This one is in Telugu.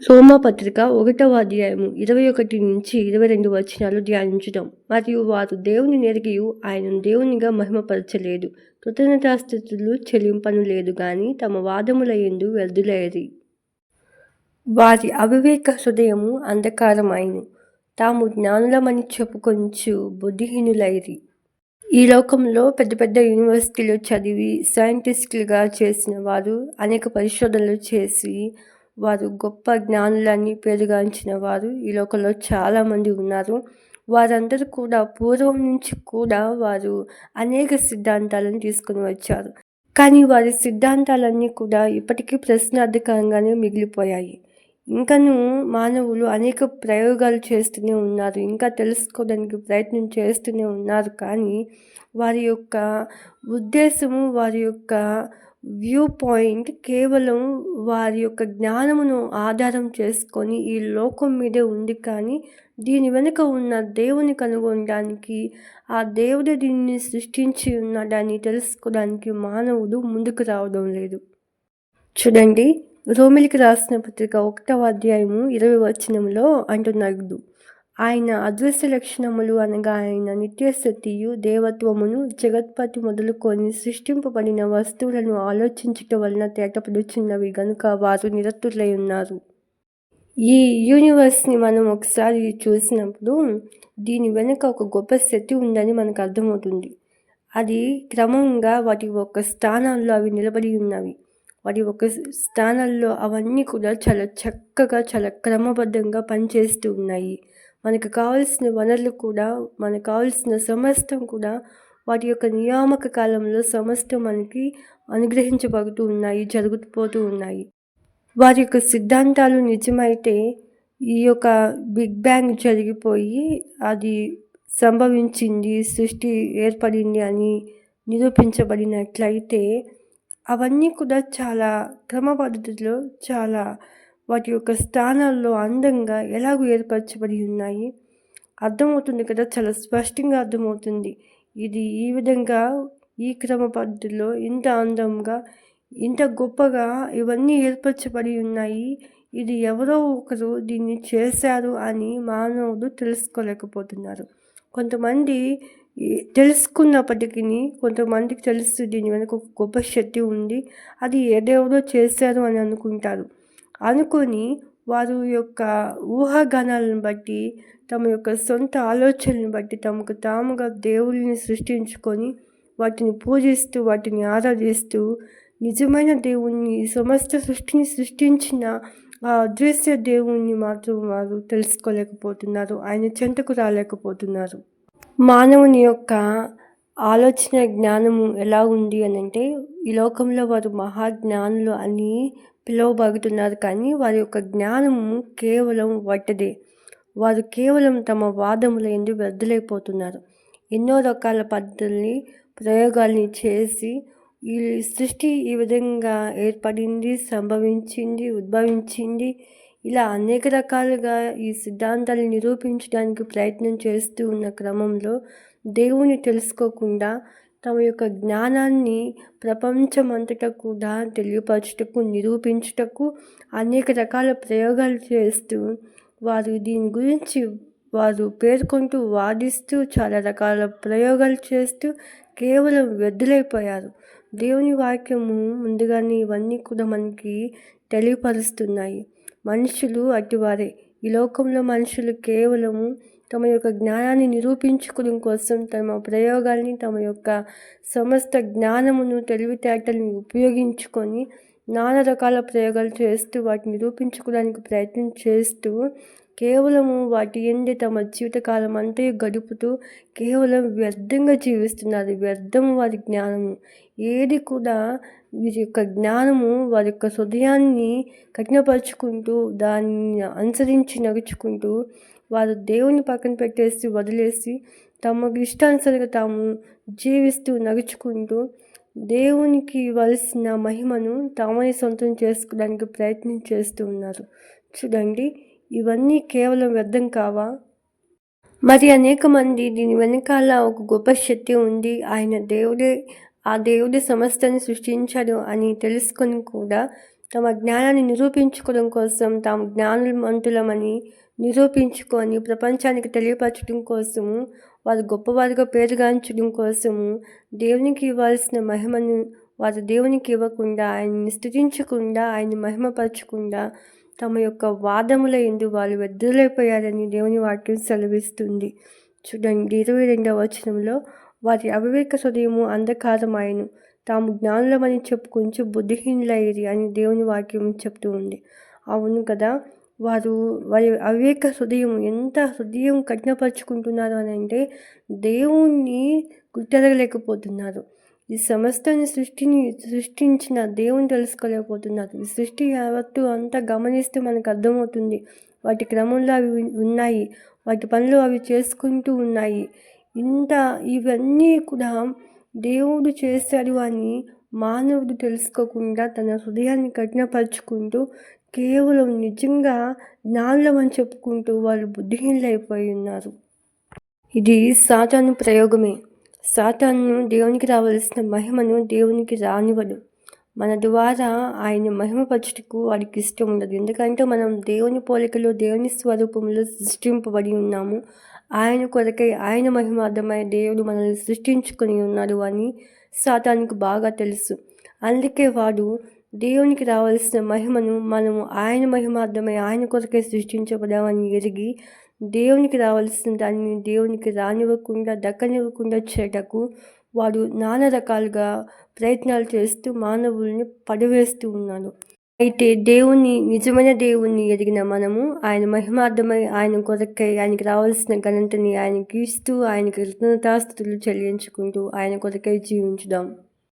రోమాపత్రిక ఒకటవ అధ్యాయము ఇరవై ఒకటి నుంచి ఇరవై రెండు వచనాలు ధ్యానించడం మరియు వారు దేవుని నెరిగియు ఆయనను దేవునిగా మహిమపరచలేదు. కృతజ్ఞతాస్థితులు చెల్లింపను లేదు కానీ తమ వాదముల ఎందు వ్యర్థులైరి. వారి అవివేక హృదయము అంధకారమైను. తాము జ్ఞానులమని చెప్పుకొంచు బుద్ధిహీనులైరి. ఈ లోకంలో పెద్ద పెద్ద యూనివర్సిటీలో చదివి సైంటిస్టులుగా చేసిన వారు అనేక పరిశోధనలు చేసి వారు గొప్ప జ్ఞానులని పేరుగాంచిన వారు ఈ లోకంలో చాలామంది ఉన్నారు. వారందరూ కూడా పూర్వం నుంచి కూడా వారు అనేక సిద్ధాంతాలను తీసుకుని వచ్చారు. కానీ వారి సిద్ధాంతాలన్నీ కూడా ఇప్పటికీ ప్రశ్నార్థకంగానే మిగిలిపోయాయి. ఇంకను మానవులు అనేక ప్రయోగాలు చేస్తూనే ఉన్నారు. ఇంకా తెలుసుకోవడానికి ప్రయత్నం చేస్తూనే ఉన్నారు. కానీ వారి యొక్క ఉద్దేశము వారి యొక్క వ్యూ పాయింట్ కేవలం వారి యొక్క జ్ఞానమును ఆధారం చేసుకొని ఈ లోకం మీదే ఉంది కానీ దీని వెనుక ఉన్న దేవుని కనుగొనడానికి ఆ దేవుడు దీన్ని సృష్టించి ఉన్నాడని తెలుసుకోవడానికి మానవుడు ముందుకు రావడం లేదు. చూడండి రోమిలికి రాసిన పత్రిక ఒకటవ అధ్యాయము ఇరవై వచనంలో అంటున్నాడు. ఆయన అదృశ్య లక్షణములు అనగా ఆయన నిత్యశక్తియు దేవత్వమును జగత్పతి మొదలుకొని సృష్టింపబడిన వస్తువులను ఆలోచించటం వలన తేటపడుచున్నవి గనుక వారు నిరతులై ఉన్నారు. ఈ యూనివర్స్ని మనం ఒకసారి చూసినప్పుడు దీని వెనుక ఒక గొప్ప శక్తి ఉందని మనకు అర్థమవుతుంది. అది క్రమంగా వాటి ఒక స్థానాల్లో అవి నిలబడి ఉన్నవి. వాటి ఒక స్థానాల్లో అవన్నీ కూడా చాలా చక్కగా చాలా క్రమబద్ధంగా పనిచేస్తూ ఉన్నాయి. మనకు కావాల్సిన వనరులు కూడా మనకు కావాల్సిన సమస్తం కూడా వాటి యొక్క నియామక కాలంలో సమస్తం మనకి అనుగ్రహించబడుతూ ఉన్నాయి జరుగుతుపోతూ ఉన్నాయి. వారి యొక్క సిద్ధాంతాలు నిజమైతే ఈ యొక్క బిగ్ బ్యాంగ్ జరిగిపోయి అది సంభవించింది సృష్టి ఏర్పడింది అని నిరూపించబడినట్లయితే అవన్నీ కూడా చాలా క్రమ పద్ధతిలో చాలా వాటి యొక్క స్థానాల్లో అందంగా ఎలాగో ఏర్పరచబడి ఉన్నాయి? అర్థమవుతుంది కదా చాలా స్పష్టంగా అర్థమవుతుంది. ఇది ఈ విధంగా ఈ క్రమ పద్ధతిలో ఇంత అందంగా ఇంత గొప్పగా ఇవన్నీ ఏర్పరచబడి ఉన్నాయి. ఇది ఎవరో ఒకరు దీన్ని చేశారు అని మానవుడు తెలుసుకోలేకపోతున్నారు. కొంతమంది తెలుసుకున్నప్పటికీ కొంతమందికి తెలుసు దీని వెనక ఒక గొప్ప శక్తి ఉంది. అది ఏదేవరో చేశారు అని అనుకుంటారు. అనుకొని వారు యొక్క ఊహాగానాలను బట్టి తమ యొక్క సొంత ఆలోచనలను బట్టి తమకు తాముగా దేవుళ్ళని సృష్టించుకొని వాటిని పూజిస్తూ వాటిని ఆరాధిస్తూ నిజమైన దేవుణ్ణి సమస్త సృష్టిని సృష్టించిన ఆ అదృశ్య దేవుణ్ణి మాత్రం వారు తెలుసుకోలేకపోతున్నారు. ఆయన చెంతకు రాలేకపోతున్నారు. మానవుని యొక్క ఆలోచన జ్ఞానము ఎలా ఉంది అని అంటే ఈ లోకంలో వారు మహాజ్ఞానులు అని పిలువబడుతున్నారు కానీ వారి యొక్క జ్ఞానము కేవలం వట్టదే వారు కేవలం తమ వాదముల ఎందు వ్యర్థులైపోతున్నారు. ఎన్నో రకాల పద్ధతుల్ని ప్రయోగాల్ని చేసి ఈ సృష్టి ఈ విధంగా ఏర్పడింది సంభవించింది ఉద్భవించింది. ఇలా అనేక రకాలుగా ఈ సిద్ధాంతాలను నిరూపించడానికి ప్రయత్నం చేస్తూ ఉన్న క్రమంలో దేవుని తెలుసుకోకుండా తమ యొక్క జ్ఞానాన్ని ప్రపంచమంతటకు కూడా తెలియపరచుటకు నిరూపించుటకు అనేక రకాల ప్రయోగాలు చేస్తూ వారు దీని గురించి వారు పేర్కొంటూ వాదిస్తూ చాలా రకాల ప్రయోగాలు చేస్తూ కేవలం వ్యర్థులైపోయారు. దేవుని వాక్యము ముందుగానే ఇవన్నీ కూడా మనకి తెలియపరుస్తున్నాయి. మనుషులు అటువారే. ఈ లోకంలో మనుషులు కేవలము తమ యొక్క జ్ఞానాన్ని నిరూపించుకోవడం కోసం తమ ప్రయోగాల్ని తమ యొక్క సమస్త జ్ఞానమును తెలివితేటల్ని ఉపయోగించుకొని నానా రకాల ప్రయోగాలు చేస్తూ వాటిని నిరూపించుకోవడానికి ప్రయత్నం చేస్తూ కేవలము వాటి ఎందు తమ జీవితకాలం అంతా గడుపుతూ కేవలం వ్యర్థంగా జీవిస్తున్నారు. వ్యర్థం వారి జ్ఞానము. ఏది కూడా వీరి యొక్క జ్ఞానము వారి యొక్క హృదయాన్ని కఠినపరుచుకుంటూ దాన్ని అనుసరించి నడుచుకుంటూ వారు దేవుని పక్కన పెట్టేసి వదిలేసి తమకు ఇష్టానుసరిగా తాము జీవిస్తూ నడుచుకుంటూ దేవునికి ఇవ్వాల్సిన మహిమను తామని సొంతం చేసుకోవడానికి ప్రయత్నం చేస్తూ ఉన్నారు. చూడండి ఇవన్నీ కేవలం వ్యర్థం కావా? మరి అనేక మంది దీని వెనకాల ఒక గొప్ప శక్తి ఉంది. ఆయన దేవుడే ఆ దేవుడి సమస్తని సృష్టించాడు అని తెలుసుకొని కూడా తమ జ్ఞానాన్ని నిరూపించుకోవడం కోసం తాము జ్ఞానవంతులమని నిరూపించుకొని ప్రపంచానికి తెలియపరచడం కోసము వారు గొప్పవారిగా పేరుగాంచడం కోసము దేవునికి ఇవ్వాల్సిన మహిమను వారు దేవునికి ఇవ్వకుండా ఆయన్ని స్థుతించకుండా ఆయన్ని మహిమపరచకుండా తమ యొక్క వాదముల ఎందు వాళ్ళు వెద్దులైపోయారని దేవుని వాక్యం సెలవిస్తుంది. చూడండి ఇరవై రెండవ వచనంలో వారి అవివేక హృదయము అంధకారమాయను. తాము జ్ఞానులమని చెప్పుకుంటూ బుద్ధిహీనులయ్యేది అని దేవుని వాక్యం చెప్తూ ఉంది. అవును కదా వారు వారి అవివేక హృదయం ఎంత హృదయం కఠినపరుచుకుంటున్నారు అని అంటే దేవుణ్ణి గుర్తెరగలేకపోతున్నారు. ఈ సమస్తని సృష్టిని సృష్టించిన దేవుని తెలుసుకోలేకపోతున్నారు. ఈ సృష్టి యావత్తు అంతా గమనిస్తే మనకు అర్థమవుతుంది. వాటి క్రమంలో అవి ఉన్నాయి. వాటి పనులు అవి చేసుకుంటూ ఉన్నాయి. ఇంత ఇవన్నీ కూడా దేవుడు చేశాడు అని మానవుడు తెలుసుకోకుండా తన హృదయాన్ని కఠినపరుచుకుంటూ కేవలం నిజంగా జ్ఞానులం అని చెప్పుకుంటూ వాళ్ళు బుద్ధిహీనులైపోయి ఉన్నారు. ఇది సాతాను ప్రయోగమే. సాతాను దేవునికి రావలసిన మహిమను దేవునికి రానివ్వడు మన ద్వారా ఆయన మహిమపరచుటకు వాడికి ఇష్టం ఉండదు. ఎందుకంటే మనం దేవుని పోలికలో దేవుని స్వరూపంలో సృష్టింపబడి ఉన్నాము. ఆయన కొరకై ఆయన మహిమార్థమై దేవుడు మనల్ని సృష్టించుకొని ఉన్నాడు అని సాతానికి బాగా తెలుసు. అందుకే వాడు దేవునికి రావాల్సిన మహిమను మనము ఆయన మహిమార్థమై ఆయన కొరకే సృష్టించబడామని ఎరిగి దేవునికి రావాల్సిన దాన్ని దేవునికి రానివ్వకుండా దక్కనివ్వకుండా చేయటకు వాడు నానా రకాలుగా ప్రయత్నాలు చేస్తూ మానవుల్ని పడవేస్తూ ఉన్నాడు. అయితే దేవుని నిజమైన దేవుణ్ణి ఎదిగిన మనము ఆయన మహిమార్థమై ఆయన కొరకై ఆయనకి రావాల్సిన ఘనతని ఆయనకి ఇస్తూ ఆయనకి కృతజ్ఞతాస్థుతులు చెల్లించుకుంటూ ఆయన కొరకై జీవించుదాం.